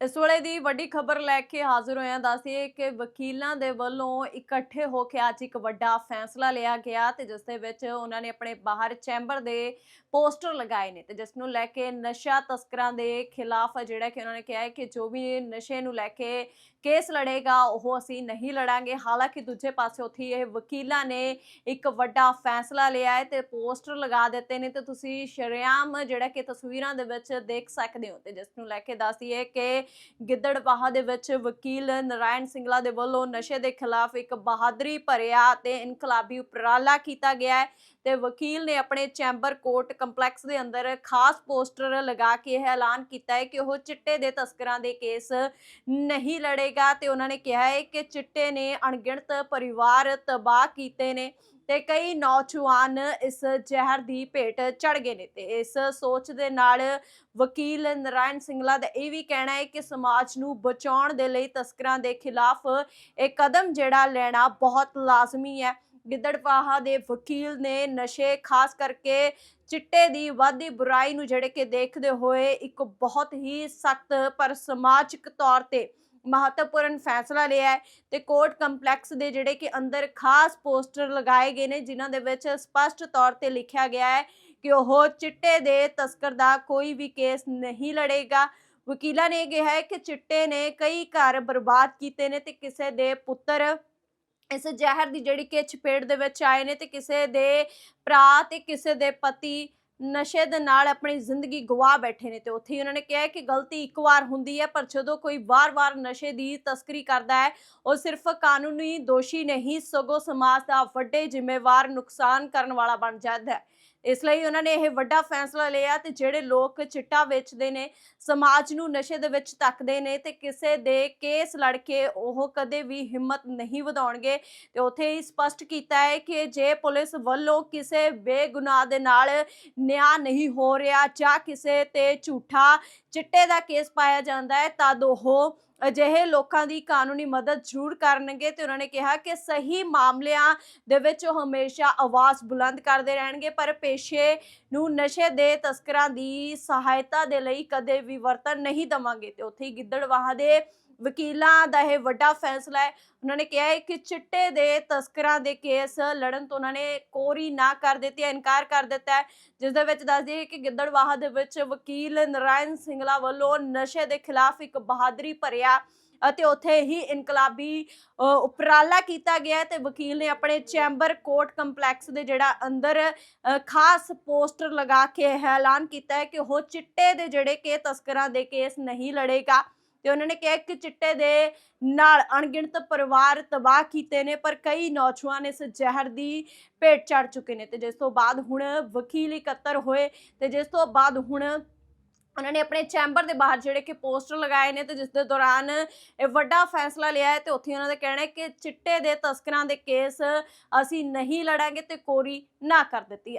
ਇਸ ਵੇਲੇ ਦੀ ਵੱਡੀ ਖਬਰ ਲੈ ਕੇ ਹਾਜ਼ਰ ਹੋਏ ਹਾਂ ਕਿ ਵਕੀਲਾਂ ਦੇ ਵੱਲੋਂ ਇਕੱਠੇ ਹੋ ਕੇ ਅੱਜ ਇੱਕ ਵੱਡਾ ਫੈਸਲਾ ਲਿਆ ਗਿਆ ਤੇ ਜਿਸ ਦੇ ਵਿੱਚ ਉਹਨਾਂ ਨੇ ਆਪਣੇ ਬਾਹਰ ਚੈਂਬਰ ਦੇ ਪੋਸਟਰ ਲਗਾਏ ਨੇ ਤੇ ਜਿਸ ਨੂੰ ਲੈ ਕੇ ਨਸ਼ਾ ਤਸਕਰਾਂ ਦੇ ਖਿਲਾਫ ਜਿਹੜਾ ਕਿ ਉਹਨਾਂ ਨੇ ਕਿਹਾ ਹੈ ਕਿ ਜੋ ਵੀ ਨਸ਼ੇ ਨੂੰ ਲੈ ਕੇ ਕੇਸ ਲੜੇਗਾ, ਉਹ ਅਸੀਂ ਨਹੀਂ ਲੜਾਂਗੇ। ਹਾਲਾਂਕਿ ਦੂਜੇ ਪਾਸੇ ਉੱਥੇ ਇਹ ਵਕੀਲਾਂ ਨੇ ਇੱਕ ਵੱਡਾ ਫੈਸਲਾ ਲਿਆ ਹੈ ਤੇ ਪੋਸਟਰ ਲਗਾ ਦਿੱਤੇ ਨੇ ਤੇ ਤੁਸੀਂ ਸ਼ਰੇਆਮ ਜਿਹੜਾ ਕਿ ਤਸਵੀਰਾਂ ਦੇ ਵਿੱਚ ਦੇਖ ਸਕਦੇ ਹੋ ਤੇ ਜਿਸ ਨੂੰ ਲੈ ਕੇ ਦੱਸਦੀ ਹੈ ਕਿ ਗਿੱਦੜਬਾਹਾ ਦੇ ਵਿੱਚ ਵਕੀਲ ਨਰਾਇਣ ਸਿੰਘਲਾ ਦੇ ਵੱਲੋਂ ਨਸ਼ੇ ਦੇ ਖਿਲਾਫ ਇੱਕ ਬਹਾਦਰੀ ਭਰਿਆ ਤੇ ਇਨਕਲਾਬੀ ਉਪਰਾਲਾ ਕੀਤਾ ਗਿਆ ਹੈ। ਤੇ ਵਕੀਲ ਨੇ ਆਪਣੇ ਚੈਂਬਰ ਕੋਰਟ ਕੰਪਲੈਕਸ ਦੇ ਅੰਦਰ ਖਾਸ ਪੋਸਟਰ ਲਗਾ ਕੇ ਇਹ ਐਲਾਨ ਕੀਤਾ ਹੈ ਕਿ ਉਹ ਚਿੱਟੇ ਦੇ ਤਸਕਰਾਂ ਦੇ ਕੇਸ ਨਹੀਂ ਲੜੇਗਾ ਤੇ ਉਹਨਾਂ ਨੇ ਕਿਹਾ ਹੈ ਕਿ ਚਿੱਟੇ ਨੇ ਅਣਗਿਣਤ ਪਰਿਵਾਰ ਤਬਾਹ ਕੀਤੇ ਨੇ ਤੇ ਕਈ ਨੌਜਵਾਨ ਇਸ ਜ਼ਹਿਰ ਦੀ ਭੇਟ ਚੜ ਗਏ ਨੇ ਤੇ ਇਸ ਸੋਚ ਦੇ ਨਾਲ ਵਕੀਲ ਨਰਾਇਣ ਸਿੰਘਲਾ ਦਾ ਇਹ ਵੀ ਕਹਿਣਾ ਹੈ ਕਿ ਸਮਾਜ ਨੂੰ ਬਚਾਉਣ ਦੇ ਲਈ ਤਸਕਰਾਂ ਦੇ ਖਿਲਾਫ ਇਹ ਕਦਮ ਜਿਹੜਾ ਲੈਣਾ ਬਹੁਤ ਲਾਜ਼ਮੀ ਹੈ। ਗਿੱਦੜਵਾਹਾ ਦੇ ਵਕੀਲ ਨੇ ਨਸ਼ੇ, ਖਾਸ ਕਰਕੇ ਚਿੱਟੇ ਦੀ ਵਾਧੀ ਬੁਰਾਈ ਨੂੰ ਜਿਹੜੇ ਕਿ ਦੇਖਦੇ ਹੋਏ ਇੱਕ ਬਹੁਤ ਹੀ ਸਖਤ ਪਰ ਸਮਾਜਿਕ ਤੌਰ ਤੇ ਮਹੱਤਵਪੂਰਨ ਫੈਸਲਾ ਲਿਆ ਹੈ ਤੇ ਕੋਰਟ ਕੰਪਲੈਕਸ ਦੇ ਜਿਹੜੇ ਕਿ ਅੰਦਰ ਖਾਸ ਪੋਸਟਰ ਲਗਾਏ ਗਏ ਨੇ, ਜਿਨ੍ਹਾਂ ਦੇ ਵਿੱਚ ਸਪਸ਼ਟ ਤੌਰ ਤੇ ਲਿਖਿਆ ਗਿਆ ਹੈ ਕਿ ਉਹ ਚਿੱਟੇ ਦੇ ਤਸਕਰ ਦਾ ਕੋਈ ਵੀ ਕੇਸ ਨਹੀਂ ਲੜੇਗਾ। ਵਕੀਲਾਂ ਨੇ ਕਿਹਾ ਹੈ ਕਿ ਚਿੱਟੇ ਨੇ ਕਈ ਘਰ ਬਰਬਾਦ ਕੀਤੇ ਨੇ ਤੇ ਕਿਸੇ ਦੇ ਪੁੱਤਰ ਇਸ ਜ਼ਹਿਰ ਦੀ ਜਿਹੜੀ ਕਿ ਚਪੇੜ ਦੇ ਵਿੱਚ ਆਏ ਨੇ ਤੇ ਕਿਸੇ ਦੇ ਭਰਾ ਤੇ ਕਿਸੇ ਦੇ ਪਤੀ ਨਸ਼ੇ ਦੇ ਨਾਲ ਆਪਣੀ ਜ਼ਿੰਦਗੀ ਗਵਾ ਬੈਠੇ ਨੇ ਤੇ ਉੱਥੇ ਹੀ ਉਹਨਾਂ ਨੇ ਕਿਹਾ ਕਿ ਗਲਤੀ ਇੱਕ ਵਾਰ ਹੁੰਦੀ ਹੈ, ਪਰ ਜਦੋਂ ਕੋਈ ਵਾਰ-ਵਾਰ ਨਸ਼ੇ ਦੀ ਤਸਕਰੀ ਕਰਦਾ ਹੈ, ਉਹ ਸਿਰਫ ਕਾਨੂੰਨੀ ਦੋਸ਼ੀ ਨਹੀਂ, ਸਗੋਂ ਸਮਾਜ ਦਾ ਵੱਡੇ ਜ਼ਿੰਮੇਵਾਰ ਨੁਕਸਾਨ ਕਰਨ ਵਾਲਾ ਬਣ ਜਾਂਦਾ ਹੈ। ਇਸ ਲਈ ਉਹਨਾਂ ਨੇ ਇਹ ਵੱਡਾ ਫੈਸਲਾ ਲਿਆ ਤੇ ਜਿਹੜੇ ਲੋਕ ਚਿੱਟਾ ਵੇਚਦੇ ਨੇ, ਸਮਾਜ ਨੂੰ ਨਸ਼ੇ ਦੇ ਵਿੱਚ ਧੱਕਦੇ ਨੇ ਤੇ ਕਿਸੇ ਦੇ ਕੇਸ ਲੜ ਕੇ ਉਹ ਕਦੇ ਵੀ ਹਿੰਮਤ ਨਹੀਂ ਵਧਾਉਣਗੇ ਤੇ ਉੱਥੇ ਹੀ ਸਪਸ਼ਟ ਕੀਤਾ ਹੈ ਕਿ ਜੇ ਪੁਲਿਸ ਵੱਲੋਂ ਕਿਸੇ ਬੇਗੁਨਾਹ ਦੇ ਨਾਲ ਨਿਆਂ ਨਹੀਂ ਹੋ ਰਿਹਾ ਜਾਂ ਕਿਸੇ ਤੇ ਝੂਠਾ ਚਿੱਟੇ ਦਾ ਕੇਸ ਪਾਇਆ ਜਾਂਦਾ ਹੈ, ਤਦ ਉਹ ਅਜਿਹੇ ਲੋਕਾਂ ਦੀ ਕਾਨੂੰਨੀ ਮਦਦ ਜ਼ਰੂਰ ਕਰਨਗੇ ਤੇ ਉਹਨਾਂ ਨੇ ਕਿਹਾ ਕਿ ਸਹੀ ਮਾਮਲਿਆਂ ਦੇ ਵਿੱਚ ਉਹ ਹਮੇਸ਼ਾ ਆਵਾਜ਼ ਬੁਲੰਦ ਕਰਦੇ ਰਹਿਣਗੇ, ਪਰ ਪੇਸ਼ੇ ਨੂੰ ਨਸ਼ੇ ਦੇ ਤਸਕਰਾਂ ਦੀ ਸਹਾਇਤਾ ਦੇ ਲਈ ਕਦੇ ਵੀ ਵਰਤਨ ਨਹੀਂ ਦਵਾਂਗੇ। ਤੇ ਉੱਥੇ ਹੀ ਗਿੱਦੜਵਾਹਾ ਦੇ ਵਕੀਲਾਂ ਦਾ ਇਹ ਵੱਡਾ ਫੈਸਲਾ ਹੈ। ਉਹਨਾਂ ਨੇ ਕਿਹਾ ਹੈ ਕਿ ਚਿੱਟੇ ਦੇ ਤਸਕਰਾਂ ਦੇ ਕੇਸ ਲੜਨ ਤੋਂ ਉਹਨਾਂ ਨੇ ਕੋਰੀ ਨਾ ਕਰ ਦਿੱਤੀ ਹੈ, ਇਨਕਾਰ ਕਰ ਦਿੱਤਾ ਹੈ। ਜਿਸ ਦੇ ਵਿੱਚ ਦੱਸ ਦਈਏ ਕਿ ਗਿੱਦੜਵਾਹਾ ਦੇ ਵਿੱਚ ਵਕੀਲ ਨਰਾਇਣ ਸਿੰਘਲਾ ਵੱਲੋਂ ਨਸ਼ੇ ਦੇ ਖਿਲਾਫ ਇੱਕ ਬਹਾਦਰੀ ਭਰਿਆ ਅਤੇ ਉੱਥੇ ਹੀ ਇਨਕਲਾਬੀ ਉਪਰਾਲਾ ਕੀਤਾ ਗਿਆ ਹੈ ਤੇ ਵਕੀਲ ਨੇ ਆਪਣੇ ਚੈਂਬਰ ਕੋਰਟ ਕੰਪਲੈਕਸ ਦੇ ਜਿਹੜਾ ਅੰਦਰ ਖਾਸ ਪੋਸਟਰ ਲਗਾ ਕੇ ਇਹ ਐਲਾਨ ਕੀਤਾ ਹੈ ਕਿ ਉਹ ਚਿੱਟੇ ਦੇ ਜਿਹੜੇ ਕਿ ਤਸਕਰਾਂ ਦੇ ਕੇਸ ਨਹੀਂ ਲੜੇਗਾ। ਤੇ ਉਹਨਾਂ ਨੇ ਕਿਹਾ ਕਿ ਚਿੱਟੇ ਦੇ ਨਾਲ ਅਣਗਿਣਤ ਪਰਿਵਾਰ ਤਬਾਹ ਕੀਤੇ ਨੇ, ਪਰ ਕਈ ਨੌਜਵਾਨ ਇਸ ਜ਼ਹਿਰ ਦੀ ਭੇਟ ਚੜ ਚੁੱਕੇ ਨੇ ਤੇ ਜਿਸ ਤੋਂ ਬਾਅਦ ਹੁਣ ਵਕੀਲ ਇਕੱਤਰ ਹੋਏ ਤੇ ਜਿਸ ਤੋਂ ਬਾਅਦ ਹੁਣ ਉਹਨਾਂ ਨੇ ਆਪਣੇ ਚੈਂਬਰ ਦੇ ਬਾਹਰ ਜਿਹੜੇ ਕਿ ਪੋਸਟਰ ਲਗਾਏ ਨੇ ਤੇ ਜਿਸ ਦੇ ਦੌਰਾਨ ਇਹ ਵੱਡਾ ਫੈਸਲਾ ਲਿਆ ਹੈ ਤੇ ਉੱਥੇ ਉਹਨਾਂ ਦਾ ਕਹਿਣਾ ਹੈ ਕਿ ਚਿੱਟੇ ਦੇ ਤਸਕਰਾਂ ਦੇ ਕੇਸ ਅਸੀਂ ਨਹੀਂ ਲੜਾਂਗੇ ਤੇ ਕੋਰੀ ਨਾ ਕਰ ਦਿੱਤੀ